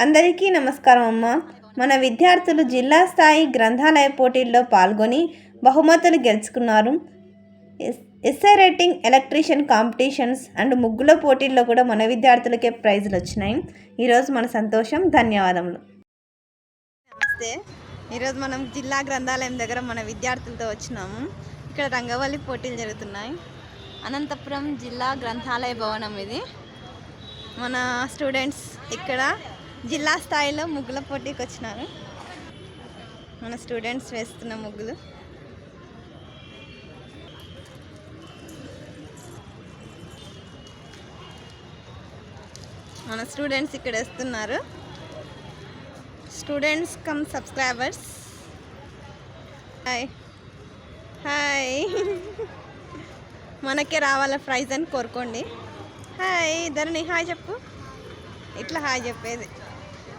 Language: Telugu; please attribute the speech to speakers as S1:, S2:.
S1: అందరికీ నమస్కారం అమ్మ. మన విద్యార్థులు జిల్లా స్థాయి గ్రంథాలయ పోటీల్లో పాల్గొని బహుమతులు గెలుచుకున్నారు. Yes- essay writing elocution competitions and ముగ్గుల పోటీల్లో కూడా మన విద్యార్థులకే ప్రైజులు వచ్చినాయి. ఈరోజు మన సంతోషం ధన్యవాదములు. నమస్తే. ఈరోజు మనం జిల్లా గ్రంథాలయం దగ్గర మన విద్యార్థులతో వచ్చినాము. ఇక్కడ రంగవల్లి పోటీలు జరుగుతున్నాయి. అనంతపురం జిల్లా గ్రంథాలయ భవనం ఇది. మన స్టూడెంట్స్ ఇక్కడ జిల్లా స్థాయిలో ముగ్గుల పోటీకి వచ్చినారు. మన స్టూడెంట్స్ వేస్తున్న ముగ్గులు. మన స్టూడెంట్స్ ఇక్కడ వేస్తున్నారు. Students come subscribers. Hi. Hi. మనకే రావాల ప్రైజ్ అని కోరుకోండి. హాయ్. ధరణి హాయ్ చెప్పు. ఇట్లా హాయ్ చెప్పేది.